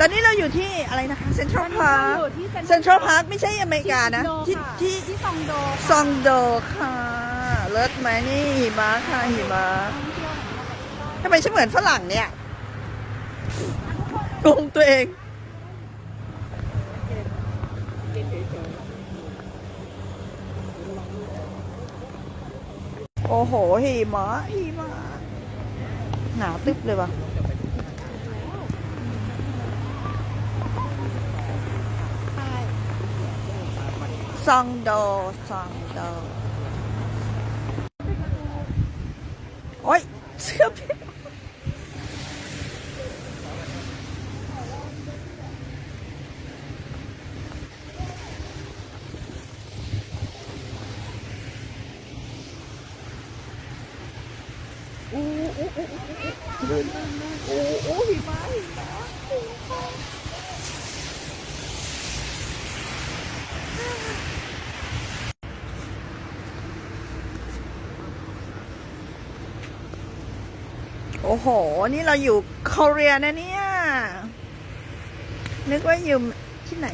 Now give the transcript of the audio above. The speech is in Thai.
ตอนนี้เราอยู่ที่อะไรนะคะเซ็นทรัลพาร์คอยู่ที่เซ็นทรัลพาร์คไม่ใช่อเมริกานะที่ที่ที่ที่ที่ซองโดซองโดค่ะเลิศไหมนี่หิมะค่ะหิมะทำไมฉันเหมือนฝรั่งเนี่ยงงตัวเองโอ้โหหิมะหิมะหนาวตึ๊บเลยว่ะ son đồ son đồ ôi chưa biết Ủa, ủa, ủa, ủa, ủa, ủa, ủa, ủa, ủa, ủa, ủa, ủa, ủa, ủa, โอ้โห นี่เราอยู่เกาหลีนะเนี่ย นึกว่าอยู่ที่ไหน